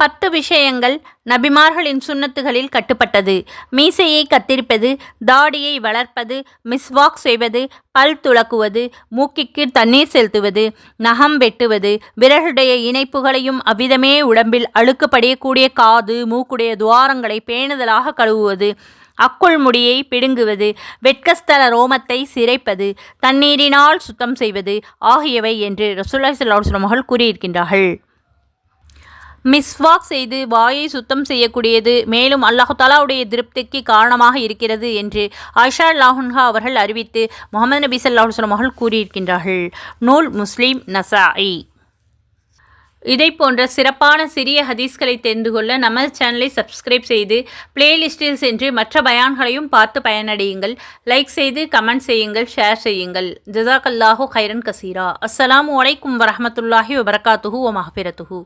பத்து விஷயங்கள் நபிமார்களின் சுண்ணத்துகளில் கட்டுப்பட்டது. மீசையை கத்திரிப்பது தாடியை வளர்ப்பது மிஸ்வாக் செய்வது பல் துலக்குவது மூக்கிக்கு தண்ணீர் செலுத்துவது நகம் வெட்டுவது விரலுடைய இணைப்புகளையும் அவ்விதமே உடம்பில் அழுக்கப்படியக்கூடிய காது மூக்குடைய துவாரங்களை பேணுதலாக கழுவுவது அக்குள் முடியை பிடுங்குவது வெட்கஸ்தல ரோமத்தை சிரைப்பது தண்ணீரினால் சுத்தம் செய்வது ஆகியவை என்று ரசுல்லா சல்லாஹ் அவர்கள் கூறியிருக்கின்றார்கள். மிஸ்வாக் செய்து வாயை சுத்தம் செய்யக்கூடியது மேலும் அல்லாஹு தாலாவுடைய திருப்திக்கு காரணமாக இருக்கிறது என்று ஆயிஷா லாஹுன்ஹா அவர்கள் அறிவித்து முகமது நபி சல்லாஹு வஸல்லம் அவர்கள் கூறியிருக்கின்றார்கள். நூல் முஸ்லீம் நசாஇ இதை போன்ற சிறப்பான சிறிய ஹதீஸ்களை தெரிந்து கொள்ள நமது சேனலை சப்ஸ்கிரைப் செய்து பிளேலிஸ்டில் சென்று மற்ற பயான்களையும் பார்த்து பயனடையுங்கள். லைக் செய்து கமெண்ட் செய்யுங்கள் ஷேர் செய்யுங்கள். ஜசாக் அல்லாஹூ ஹைரன் கசீரா. அஸ்லாம் வலைக்கும் வரமத்துல்லாஹி வபரகாத்துஹு ஒ மஹபிரத்துஹூ